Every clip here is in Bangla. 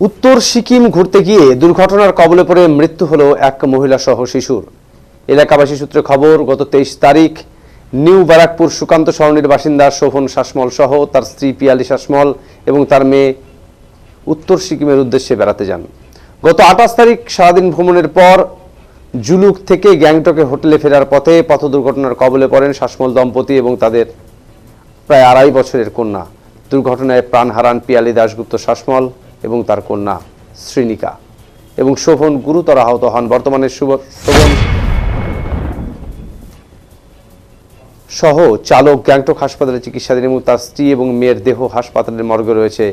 উত্তর সিকিম ঘুরতে গিয়ে দুর্ঘটনার কবলে পড়ে মৃত্যু হলো এক মহিলা সহ শিশুর। এলাকাবাসী সূত্রে খবর, গত তেইশ তারিখ নিউ ব্যারাকপুর সুকান্ত সরণির বাসিন্দা শোভন শাসমল সহ তার স্ত্রী পিয়ালি শাসমল এবং তার মেয়ে উত্তর সিকিমের উদ্দেশ্যে বেড়াতে যান। গত আঠাশ তারিখ সারাদিন ভ্রমণের পর জুলুক থেকে গ্যাংটকে হোটেলে ফেরার পথে পথ দুর্ঘটনার কবলে পড়েন শাসমল দম্পতি এবং তাদের প্রায় আড়াই বছরের কন্যা। দুর্ঘটনায় প্রাণ হারান পিয়ালি দাশগুপ্ত শাসমল। এবং তার কন্যা শ্রীনিকা এবং শোভন গুরুতর আহত হন। বর্তমানে শোভন সহ চালক গ্যাংটক হাসপাতালে চিকিৎসাধীন এবং তার স্ত্রী এবং মেয়ের দেহ হাসপাতালের মর্গে রয়েছে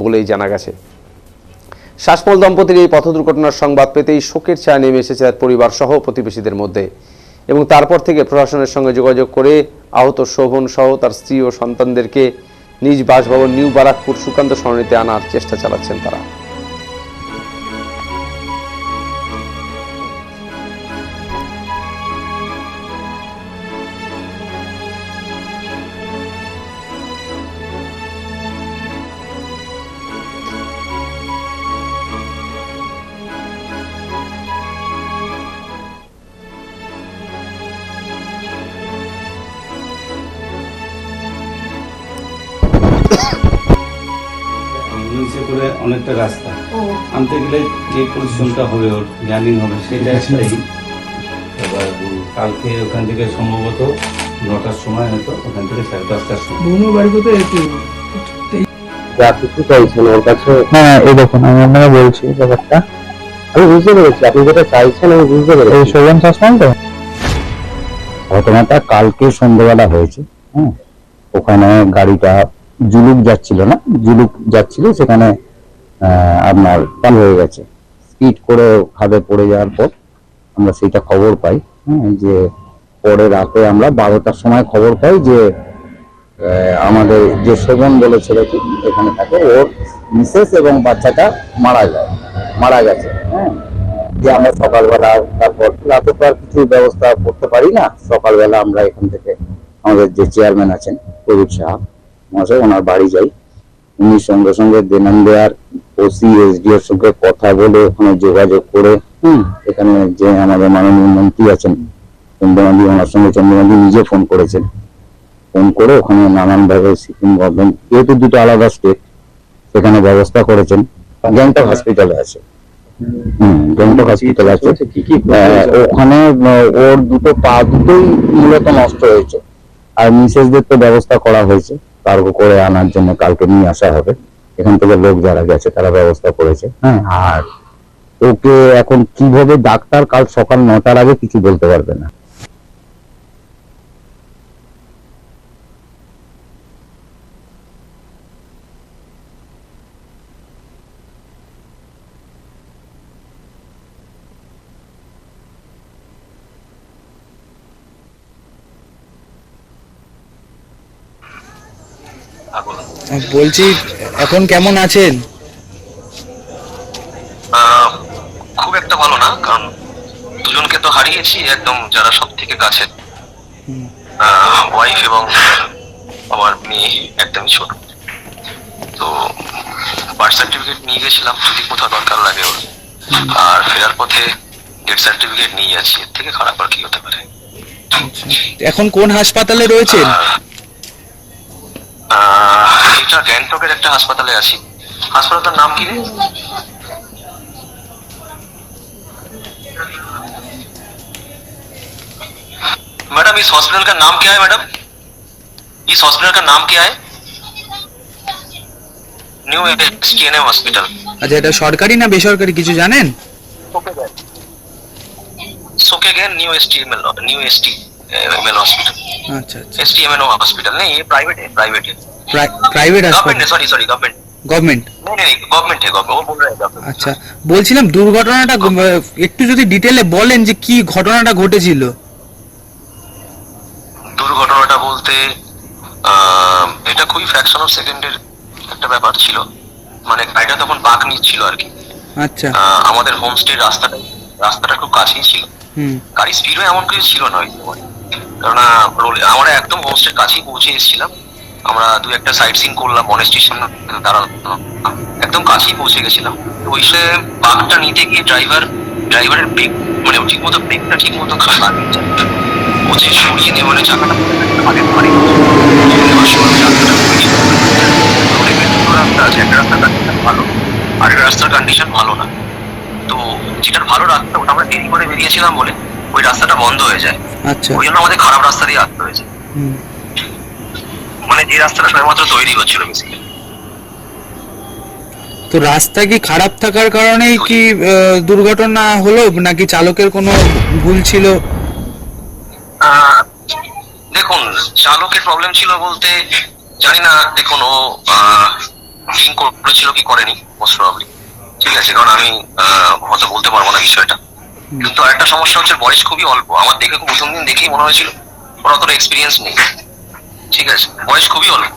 বলেই জানা গেছে। শ্বাসমল দম্পতির এই পথ দুর্ঘটনার সংবাদ পেতেই শোকের ছায়া নেমে এসেছে তার পরিবার সহ প্রতিবেশীদের মধ্যে এবং তারপর থেকে প্রশাসনের সঙ্গে যোগাযোগ করে আহত শোভন সহ তার স্ত্রী ও সন্তানদেরকে নিজ বাসভবন নিউ বারাকপুর সুকান্ত সরণিতে আনার চেষ্টা চালাচ্ছেন তারা। অ্যাম্বুলেন্সে করে অনেকটা রাস্তা। আনতে গেলে যে পরিশ্রমটা হবে ওর জার্নিং হবে সেটা একটাই। এবার কালকে ওখান থেকে সম্ভবত নটার সময় হয়তো ওখান থেকে সাড়ে দশটার সময়। বৌমা বাড়ি কোথায় একটু যা কিছু চাইছেন ওর কাছে। হ্যাঁ এই দেখুন আমি আপনাকে বলছি ব্যাপারটা। আমি বুঝতে পেরেছি আপনি যেটা চাইছেন আমি বুঝতে এই পেরেছি শোভন শাসমল তো? ঘটনাটা কালকে সন্ধ্যেবেলা হয়েছে হ্যাঁ ওখানে গাড়িটা জুলুক যাচ্ছিল না, জুলুক যাচ্ছিল, সেখানে আপনার পাল হয়ে গেছে। স্পিড করে খাদে পড়ে যাওয়ার পর আমরা সেইটা খবর পাই হ্যাঁ যে পরে রাতে আমরা বারোটার সময় খবর পাই যে আমাদের যে শোভন বলে ছেলেটি এখানে থাকে, ওর মিসেস এবং বাচ্চাটা মারা যায়, মারা গেছে হ্যাঁ। যে আমরা সকালবেলা, তারপর রাতে তো আর কিছু ব্যবস্থা করতে পারি না, সকালবেলা আমরা এখান থেকে আমাদের যে চেয়ারম্যান আছেন, প্রদীপ সাহা মহাশয় ওনার বাড়ি যাই। উনি সঙ্গে সঙ্গে দেনান্দেয়ার ওসি এসডি এর সঙ্গে কথা বলে ওখানে যোগাযোগ করে এখানে যে আমাদের মাননীয় মন্ত্রী আছেন চন্দ্রমাদি ওনার সঙ্গে চন্দ্রমাদি নিজে ফোন করেছেন। ফোন করে ওখানে নানান ভাবে সিকিম গভর্নমেন্ট যেহেতু দুটো আলাদা স্টেট সেখানে ব্যবস্থা করেছেন। গ্যাংটক হসপিটালে আছে। গ্যাংটক হসপিটাল আছে। ওখানে ওর দুটো পা দুটোই মূলত নষ্ট হয়েছে। আর মিসেসদের তো ব্যবস্থা করা হয়েছে। কার্গো করে আনার জন্য কালকে নিয়ে আসা হবে। এখান থেকে লোক যারা গেছে তারা ব্যবস্থা করেছে। হ্যাঁ। আর ওকে এখন কীভাবে ডাক্তার কাল সকাল নটার আগে কিছু বলতে পারবে না। বলছি এখন কেমন আছেন? খুব একটা ভালো না কারণ দুজনকে তো হারিয়েছি একদম যারা সব থেকে কাছে ওয়াইফ এবং আমার মেয়ে একদমই ছোট। তো বার্থ সার্টিফিকেট নিয়ে গেছিলাম যদি কোথাও দরকার লাগে ওর। আর ফেরার পথে ডেথ সার্টিফিকেট নিয়ে যাচ্ছি এর থেকে খারাপ আর কি হতে পারে। এখন কোন হাসপাতালে রয়েছেন? আহ, এটা গ্যাংটকের একটা হাসপাতালে আছি হাসপাতালটার নাম কি রে मैडम इस हॉस्पिटल का नाम क्या है मैडम इस हॉस्पिटल का नाम क्या है न्यू एसटीएनएम हॉस्पिटल আচ্ছা এটা সরকারি না বেসরকারি কিছু জানেন सोके गए new HTML new ML hospital अच्छा गवर्नमेंट गवर्नमेंट গভর্নমেন্ট আচ্ছা বলছিলাম দুর্ঘটনাটা একটু যদি ডিটেলে বলেন যে কি ঘটনাটা ঘটেছিল। দুর্ঘটনাটা বলতে এটা খুবই ফ্র্যাকশন অফ সেকেন্ডের একটা ব্যাপার ছিল। মানে গাড়িটা তখন বাক নিচ্ছিল আর কি। আচ্ছা। আমাদের হোমস্টে রাস্তাটা রাস্তাটা খুব কাছেই ছিল। গাড়ি স্পিডও এমন কিছু ছিল না কেননা আমরা একদম হোমস্টের কাছেই পৌঁছে এসেছিলাম। আমরা দু একটা সাইট সিন করলাম মনে স্টেশন দাঁড়ানো। একদম কাছেই পৌঁছে গেছিলাম। ওই সে বাঘটা নিতে গিয়ে ড্রাইভার ড্রাইভারের ব্রেক মানে ঠিক মতো ব্রেকটা ঠিক মতো ও যে সরিয়ে দিয়ে মানে চাকাটা আগে ধরে এবার সরে চাকাটা সরিয়ে রোডে বেশ দুটো রাস্তা আছে, একটা রাস্তার কন্ডিশন ভালো। আর রাস্তার কন্ডিশন ভালো না। তো যেটার ভালো রাস্তা, ওটা আমরা দেরি করে বেরিয়েছিলাম বলে ওই রাস্তাটা বন্ধ হয়ে যায়। আচ্ছা। ওই জন্য আমাদের খারাপ রাস্তা দিয়ে আসতে হয়েছে। মানে যে রাস্তাটা সবেমাত্র তৈরি হচ্ছিল বেসিক্যালি তো রাস্তা কি খারাপ থাকার কারণেই কি দুর্ঘটনা হলো নাকি চালকের কোনো ভুল ছিল? দেখুন চালকের প্রবলেম ছিল বলতে জানি না দেখুন ও ড্রিঙ্ক করেছিল কি করেনি মোস্ট প্রবলি ঠিক আছে কারণ আমি হয়তো বলতে পারব না বিষয়টা। কিন্তু আরেকটা সমস্যা হচ্ছে বয়স খুবই অল্প। আমার দেখে খুব প্রথম দিন দেখেই মনে হয়েছিল ওর অতটা এক্সপিরিয়েন্স নেই। ঠিক আছে বয়স খুবই অল্প।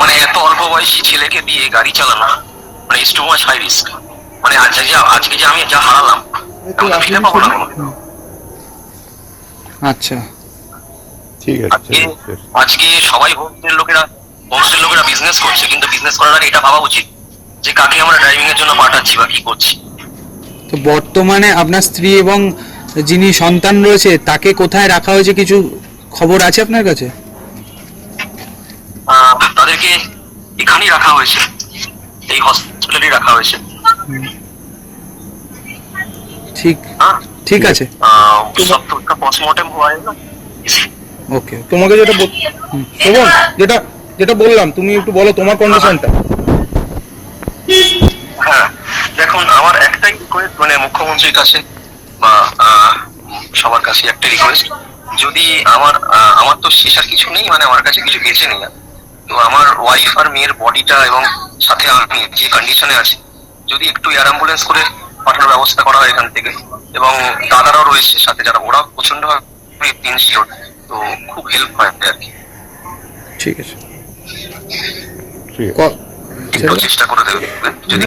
মানে এত অল্প বয়সী ছেলেকে দিয়ে গাড়ি চালানো মানে is too much high risk মানে আজকে যে আজকে যে আমি যা হারালাম ফিরে পাবো না আচ্ছা। ঠিক আছে আজকে আজকে সবাই হোমস্টের লোকেরা হোমস্টের লোকেরা বিজনেস করছে কিন্তু বিজনেস করার আগে এটা ভাবা উচিত যে কাকে আমরা ড্রাইভিং এর জন্য পাঠাচ্ছি বা কি করছি। তো বর্তমানে আপনার স্ত্রী এবং যিনি সন্তান রয়েছে তাকে কোথায় রাখা হয়েছে কিছু খবর আছে আপনার কাছে? তাদেরকে এখানেই রাখা হয়েছে। এই হসপিটালেই রাখা হয়েছে। ঠিক হ্যাঁ? ঠিক আছে। পোস্টমর্টেম হওয়া না? ওকে তোমাকে যেটা শোভন যেটা যেটা বললাম তুমি একটু বলো তোমার কন্ডিশনটা হ্যাঁ দেখুন আমার একটাই রিকোয়েস্ট মানে মুখ্যমন্ত্রীর কাছে বা আহ, সবার কাছে একটা রিকোয়েস্ট যদি আমার আমার তো শেষ আর কিছু নেই মানে আমার কাছে কিছু বেঁচে নেই। আর। তো আমার ওয়াইফ আর মেয়ের বডিটা এবং সাথে আমি যে কন্ডিশনে আছি যদি একটু এয়ার অ্যাম্বুলেন্স করে পাঠানোর ব্যবস্থা করা হয় এখান থেকে। এবং দাদারাও রয়েছে সাথে যারা ওরা প্রচণ্ড ইনশিওর তো খুব হেল্প হয় আর কি। ঠিক আছে। চেষ্টা করে দেবে যদি